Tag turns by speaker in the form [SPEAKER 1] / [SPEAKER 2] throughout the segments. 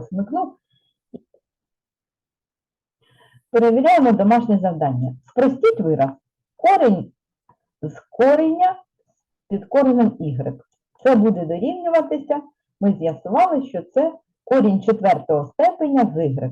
[SPEAKER 1] смикнув. Перевіряємо домашнє завдання. Спростіть вираз. Корінь з кореня під коренем y. Це буде дорівнюватися. Ми з'ясували, що це корінь четвертого степеня з y.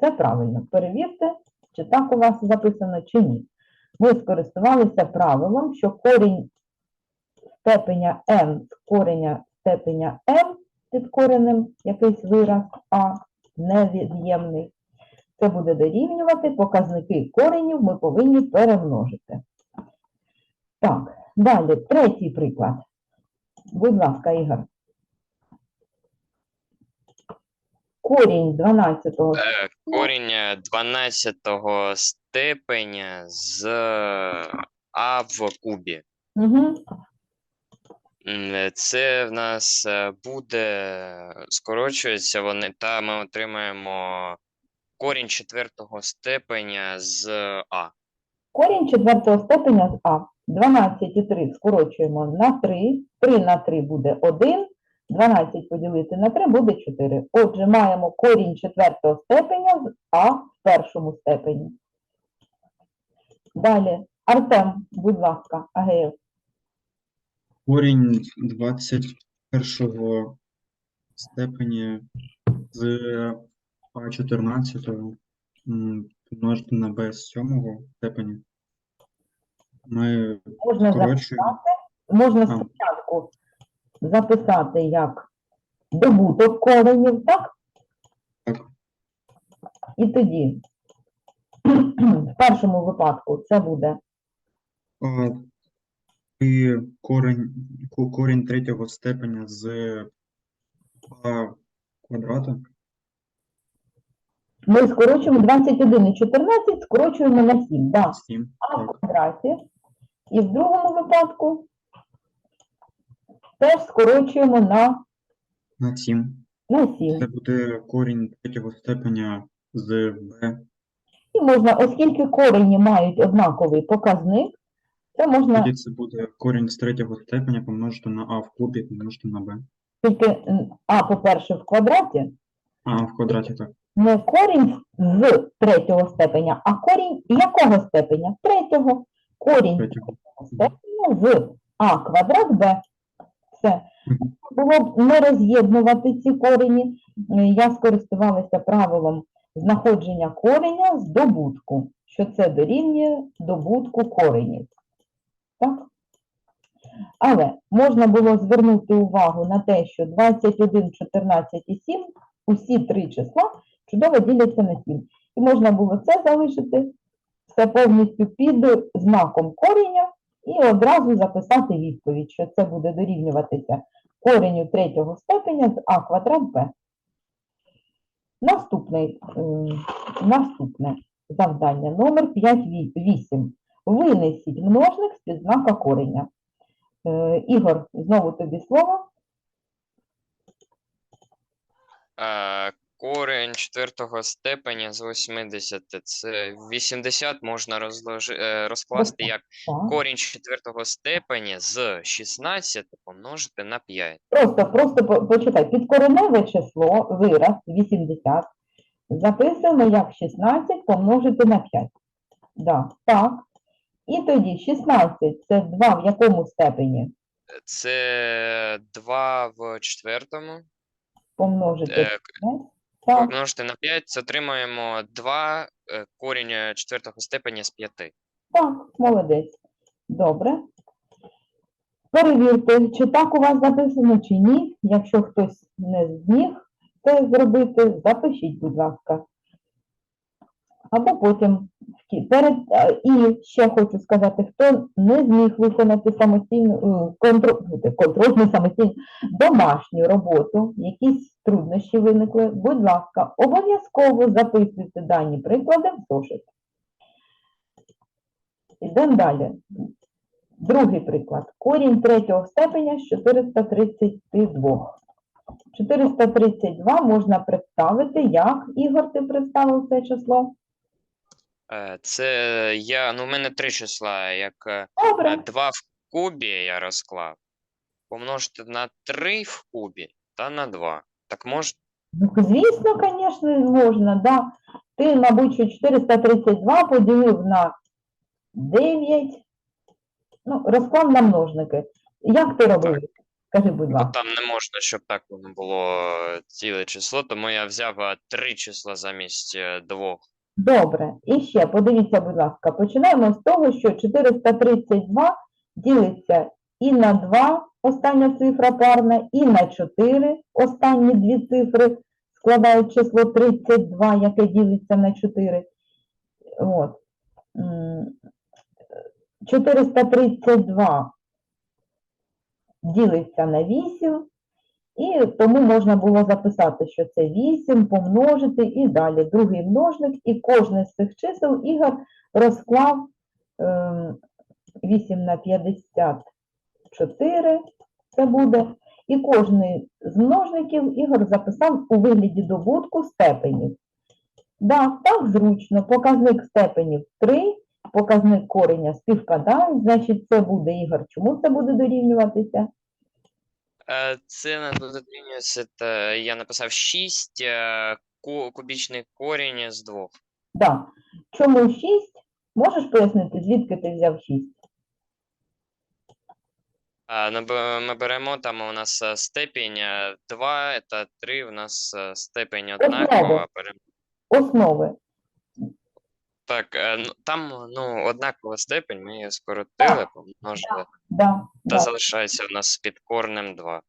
[SPEAKER 1] Це правильно. Перевірте, чи так у вас записано, чи ні. Ми скористувалися правилом, що корінь степеня m з кореня степеня m під коренем якийсь вираз а невід'ємний. Це буде дорівнювати показники коренів ми повинні перемножити. Так, далі, третій приклад. Будь ласка, Ігор. Корінь 12
[SPEAKER 2] Е, Корінь е, 12 степеня з А в кубі.
[SPEAKER 1] Угу.
[SPEAKER 2] Е, Це в нас е, буде, скорочується вони, та ми отримаємо корінь четвертого степеня з А.
[SPEAKER 1] Корінь четвертого степеня з А. 12 і 3 скорочуємо на 3. 3 на 3 буде 1. 12 поділити на 3 буде 4. Отже, маємо корінь четвертого степеня з А в першому степені. Далі. Артем, будь ласка, Агеєв.
[SPEAKER 3] Корінь 21 степені з А14 м, помножити на Б7 степені. Ми
[SPEAKER 1] Можна
[SPEAKER 3] скорочуємо.
[SPEAKER 1] записати, можна
[SPEAKER 3] А.
[SPEAKER 1] спочатку записати як добуток коренів, так?
[SPEAKER 3] Так.
[SPEAKER 1] І тоді, в першому випадку, це буде
[SPEAKER 3] А, і корінь, третього степеня з А квадрату.
[SPEAKER 1] Ми скорочуємо 21 і 14, скорочуємо на 7, да,
[SPEAKER 3] 7.
[SPEAKER 1] а в квадраті. І в другому випадку теж скорочуємо на,
[SPEAKER 3] На 7.
[SPEAKER 1] на 7.
[SPEAKER 3] Це буде корінь третього степеня з Б.
[SPEAKER 1] І можна, оскільки корені мають однаковий показник, це можна
[SPEAKER 3] Тоді це буде корінь з третього степеня помножити на А в кубі помножити на Б.
[SPEAKER 1] тільки а, по-перше, в квадраті,
[SPEAKER 3] А, в квадраті так.
[SPEAKER 1] не корінь з третього степеня, а корінь якого степеня? Третього. Корінь
[SPEAKER 3] Третього.
[SPEAKER 1] степеня з а квадрат b. Все.
[SPEAKER 3] Мгм.
[SPEAKER 1] Було б не роз'єднувати ці корені. е, Я скористувалася правилом знаходження кореня з добутку, що це дорівнює добутку коренів. Так? Але можна було звернути увагу на те, що 21, 14 і 7, усі три числа чудово діляться на 7. І можна було це залишити все повністю під знаком кореня і одразу записати відповідь, що це буде дорівнюватися кореню третього степеня з а квадрат ем, наступне завдання номер 5-8. Винесіть множник з-під знака кореня. Е, Ігор, знову тобі слово.
[SPEAKER 2] Е, Корінь четвертого степеня з 80. Це 80 можна розложи, е, розкласти як корінь четвертого степеня з 16 помножити на 5.
[SPEAKER 1] Просто, просто по- почекай, підкореневе число, вираз 80, записуємо як 16 помножити на 5. Да, так. І тоді 16 це 2 в якому степені
[SPEAKER 2] Це 2 в четвертому.
[SPEAKER 1] помножити
[SPEAKER 2] Е,
[SPEAKER 1] на 5. Так,
[SPEAKER 2] Помножити на 5, це отримаємо 2 е, корінь четвертого степеня з 5.
[SPEAKER 1] так, молодець. Добре. Перевірте, чи так у вас записано, чи ні. Якщо хтось не зміг це зробити, запишіть, будь ласка. Або потім перед і ще хочу сказати, хто не зміг виконати самостійну е, контроль, контроль не самостійну домашню роботу, якісь труднощі виникли, будь ласка, обов'язково записуйте дані приклади в зошит. Ідемо далі. Другий приклад. Корінь третього степеня з 432. 432 можна представити як, Ігор, ти представив це число?
[SPEAKER 2] Е, Це я, ну, у мене три числа, як
[SPEAKER 1] Добре.
[SPEAKER 2] 2 в кубі я розклав. Помножити на 3 в кубі та на 2. Так мож...
[SPEAKER 1] Ну, звісно, звісно, можна, да. Ти, мабуть, що 432 поділив на 9. Ну, розклав на множники. Як ти робив? Скажи, будь
[SPEAKER 2] Бо
[SPEAKER 1] ласка.
[SPEAKER 2] там не можна, щоб так воно було е, ціле число, тому я взяв е, три числа замість е, двох.
[SPEAKER 1] Добре. І ще, подивіться, будь ласка, починаємо з того, що 432 ділиться і на 2, остання цифра парна, і на 4, останні дві цифри складають число 32, яке ділиться на 4. От. 432 ділиться на 8, і тому можна було записати, що це 8, помножити і далі другий множник, і кожне з цих чисел Ігор розклав ем, 8 на 54, це буде, і кожний з множників Ігор записав у вигляді добутку степенів. Да, так зручно, показник степенів 3, показник кореня співпадають, значить це буде Ігор. Чому це буде дорівнюватися?
[SPEAKER 2] Це не дорівнюється, я написав 6 кубічний корінь з двох.
[SPEAKER 1] Да. Чому 6? Можеш пояснити, звідки ти взяв 6?
[SPEAKER 2] А, ну, бо ми беремо там у нас степінь 2 та 3 у нас е, степень однакова.
[SPEAKER 1] Основи.
[SPEAKER 2] Так, ну, там ну, однакова степень, ми її скоротили, помножили,
[SPEAKER 1] Да,
[SPEAKER 2] та
[SPEAKER 1] да.
[SPEAKER 2] залишається у нас під корнем 2.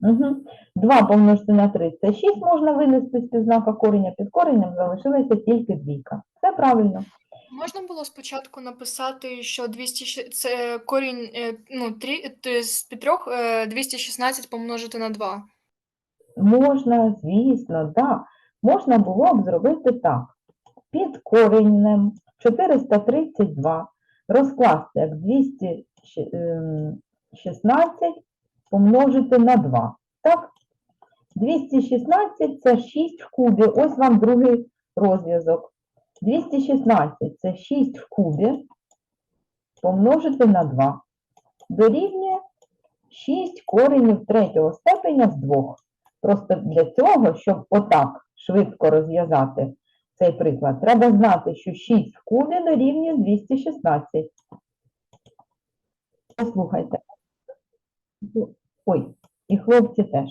[SPEAKER 1] Угу. 2 помножити на 3 це 6 можна винести з знака кореня. Під коренем залишилася тільки двійка. Це правильно.
[SPEAKER 4] Можна було спочатку написати, що 200, це корінь е, ну, 3, з під трьох е, 216 помножити на 2.
[SPEAKER 1] Можна, звісно, да. Можна було б зробити так. Під коренем 432 розкласти як 216 помножити на 2. Так? 216 це 6 в кубі. Ось вам другий розв'язок. 216 це 6 в кубі помножити на 2. Дорівнює 6 коренів третього степеня з 2. Просто для цього, щоб отак швидко розв'язати цей приклад, треба знати, що 6 в кубі дорівнює 216. Послухайте. Ой, і хлопці теж.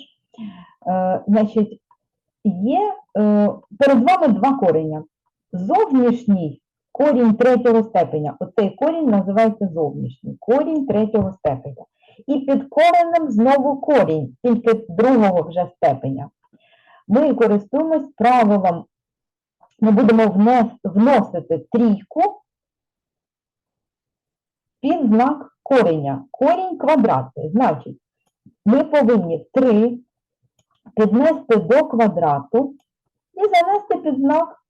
[SPEAKER 1] Е, значить, є е, перед вами два кореня. Зовнішній корінь третього степеня. Оцей корінь називається зовнішній. Корінь третього степеня. І під коренем знову корінь, тільки другого вже степеня. Ми користуємось правилом, ми будемо вносити трійку під знак кореня. Корінь квадратний. Значить, ми повинні 3 піднести до квадрату і занести під знак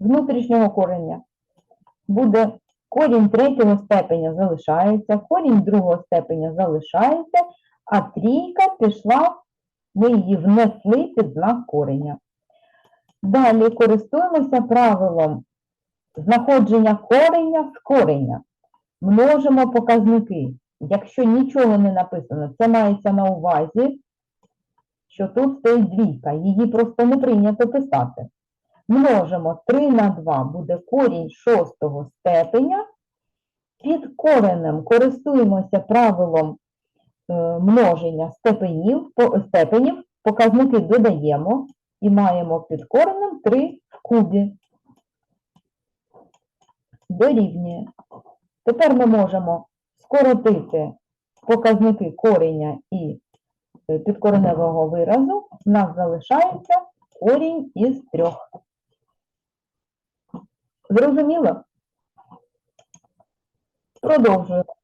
[SPEAKER 1] внутрішнього кореня. Буде корінь третього степеня залишається, корінь другого степеня залишається, а трійка пішла, ми її внесли під знак кореня. Далі користуємося правилом знаходження кореня з кореня. Множимо показники. Якщо нічого не написано, це мається на увазі, що тут стоїть двійка, її просто не прийнято писати. Множимо 3 на 2 буде корінь шостого степеня. Під коренем користуємося правилом е, множення степенів, степенів, показники додаємо і маємо під коренем 3 в кубі. Дорівнює. Тепер ми можемо скоротити показники кореня і е, підкореневого виразу. У нас залишається корінь із трьох. Зрозуміло? Продовжуємо.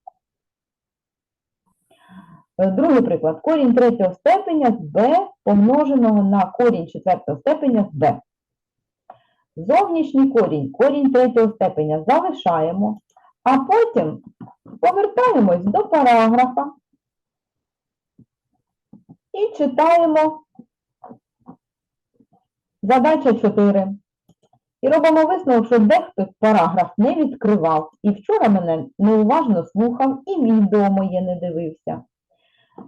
[SPEAKER 1] Е, Другий приклад. Корінь третього степеня з b помноженого на корінь четвертого степеня з b. Зовнішній корінь, корінь третього степеня залишаємо, а потім повертаємось до параграфа і читаємо задача 4. І робимо висновок, що дехто параграф не відкривав, і вчора мене неуважно слухав, і відео моє не дивився.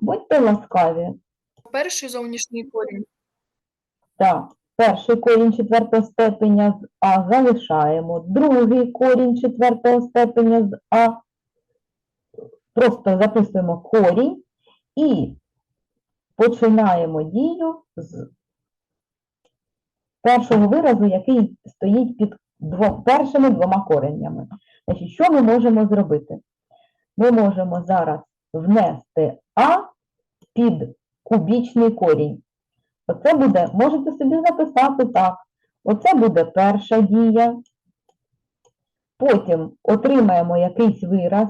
[SPEAKER 1] Будьте ласкаві.
[SPEAKER 4] Перший зовнішній корінь.
[SPEAKER 1] Так, перший корінь четвертого степеня з А залишаємо. Другий корінь четвертого степеня з А. Просто записуємо корінь і починаємо дію з першого виразу, який стоїть під дво- першими двома коренями. Значить, що ми можемо зробити? Ми можемо зараз внести А під кубічний корінь. Оце буде, можете собі записати так. Оце буде перша дія. Потім отримаємо якийсь вираз.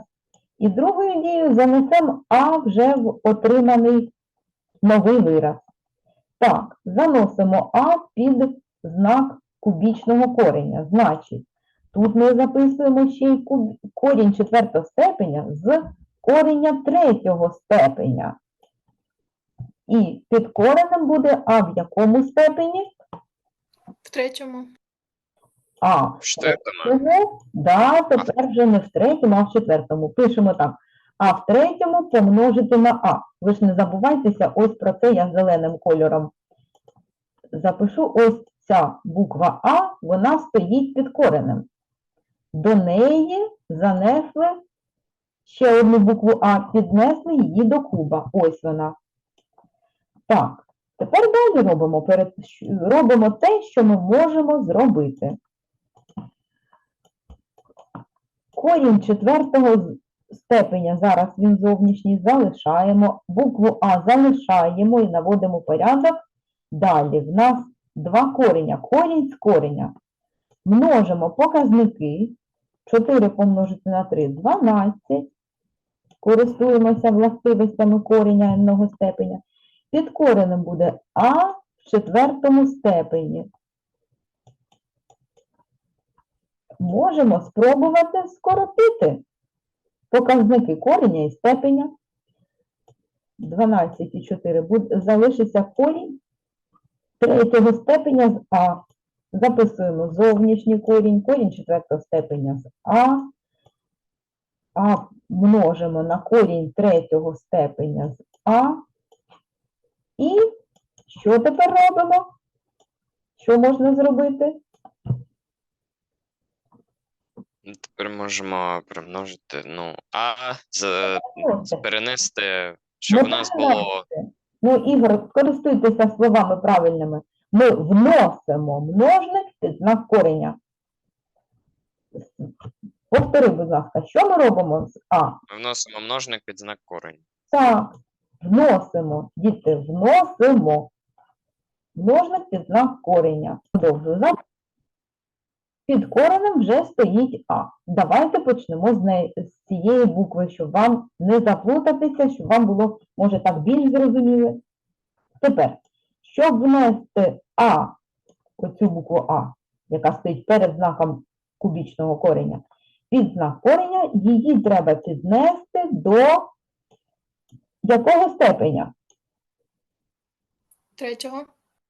[SPEAKER 1] І другою дією занесемо А вже в отриманий новий вираз. Так, заносимо А під знак кубічного кореня. Значить, тут ми записуємо ще й корінь четвертого степеня з кореня третього степеня. І під коренем буде А в якому степені?
[SPEAKER 4] В третьому.
[SPEAKER 1] А.
[SPEAKER 2] В.
[SPEAKER 1] Тому, да, тепер вже не в третьому, а в четвертому. Пишемо так. А в третьому помножити на А. Ви ж не забувайтеся, ось про це я зеленим кольором запишу. Ось ця буква А, вона стоїть під коренем. До неї занесли ще одну букву А, піднесли її до куба. Ось вона. Так, тепер далі робимо, перед, робимо те, що ми можемо зробити. Корінь четвертого степеня, зараз він зовнішній, залишаємо. Букву А залишаємо і наводимо порядок. Далі в нас два кореня. Корінь з кореня. Множимо показники. 4 помножити на 3 – 12. Користуємося властивостями кореня одного степеня. Під коренем буде А в четвертому степені. можемо спробувати скоротити показники кореня і степеня. 12 і 4 залишиться корінь третього степеня з А. Записуємо зовнішній корінь, корінь четвертого степеня з А. А множимо на корінь третього степеня з А. І що тепер робимо? Що можна зробити?
[SPEAKER 2] Ну, Тепер можемо примножити, ну, а з,
[SPEAKER 1] Просто.
[SPEAKER 2] перенести, щоб у нас було.
[SPEAKER 1] Ну, Ігор, користуйтеся словами правильними. Ми вносимо множник під знак кореня. Повтори, будь ласка, що ми робимо з А?
[SPEAKER 2] вносимо множник під знак корень.
[SPEAKER 1] Так, вносимо. Діти, вносимо. Множник під знак кореня. Продовжую. Під коренем вже стоїть А. Давайте почнемо з неї, з цієї букви, щоб вам не заплутатися, щоб вам було, може, так більш зрозуміло. Тепер, щоб внести А, оцю букву А, яка стоїть перед знаком кубічного кореня, під знак кореня, її треба піднести до якого степеня?
[SPEAKER 4] Третього.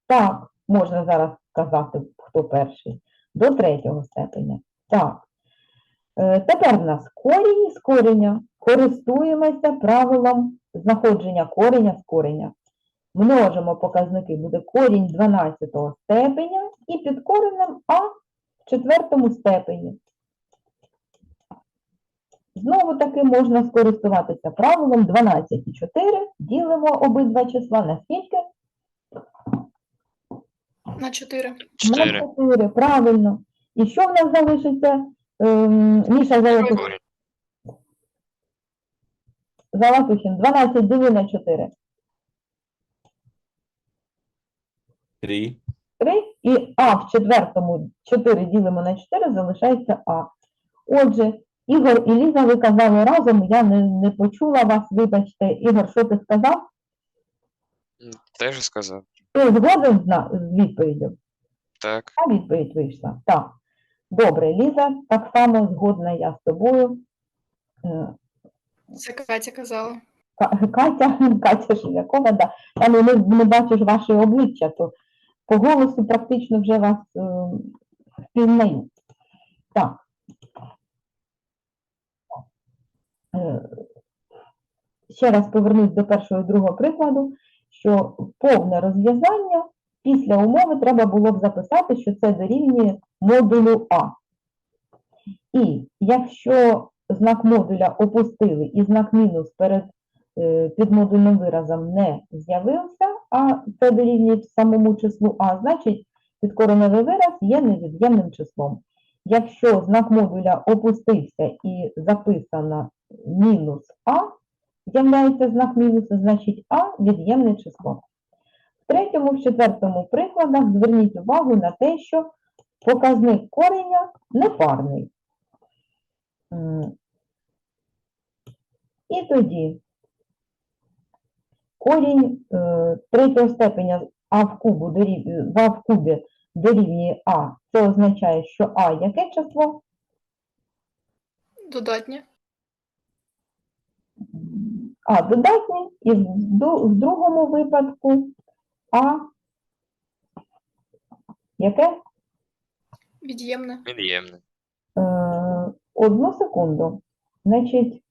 [SPEAKER 1] Так, можна зараз сказати, хто перший. До третього степеня. Так. Е, тепер в нас корінь з кореня. Користуємося правилом знаходження кореня з кореня. Множимо показники, буде корінь 12 степеня і під коренем А в четвертому степені. Знову таки можна скористуватися правилом 12 і 4. Ділимо обидва числа на скільки?
[SPEAKER 4] На 4.
[SPEAKER 2] Чотири.
[SPEAKER 1] На 4, правильно. І що в нас залишиться? Ем, Міша Золотухін.
[SPEAKER 2] Корінь.
[SPEAKER 1] Золотухін. 12 діли на 4.
[SPEAKER 5] Три.
[SPEAKER 1] 3. І А в четвертому 4 ділимо на 4, залишається А. Отже, Ігор і Ліза, ви казали разом, я не, не почула вас, вибачте. Ігор, що ти сказав?
[SPEAKER 2] Теж сказав.
[SPEAKER 1] Ти згоден з, на- з відповіддю?
[SPEAKER 2] Так.
[SPEAKER 1] А відповідь вийшла. Так. Добре, Ліза, так само згодна я з тобою. Е,
[SPEAKER 4] Це Катя казала.
[SPEAKER 1] Ка- Катя, Катя Шулякова, да. Я не, не, не бачу ж ваше обличчя, то по голосу практично вже вас е, впізнаю. Так. Е, ще раз повернусь до першого і другого прикладу, що повне розв'язання після умови треба було б записати, що це дорівнює модулю А. І якщо знак модуля опустили і знак мінус перед е, підмодульним виразом не з'явився, а це дорівнює самому числу А, значить підкореневий вираз є невід'ємним числом. Якщо знак модуля опустився і записано мінус А, з'являється знак мінусу, значить А від'ємне число. В третьому, в четвертому прикладах зверніть увагу на те, що показник кореня непарний. І тоді корінь е, третього степеня А в, кубу дорів- в А в кубі дорівнює А. Це означає, що А яке число?
[SPEAKER 4] Додатнє.
[SPEAKER 1] А додатнє, і в, другому випадку А яке?
[SPEAKER 4] Від'ємне.
[SPEAKER 2] Від'ємне.
[SPEAKER 1] Е, одну секунду. Значить,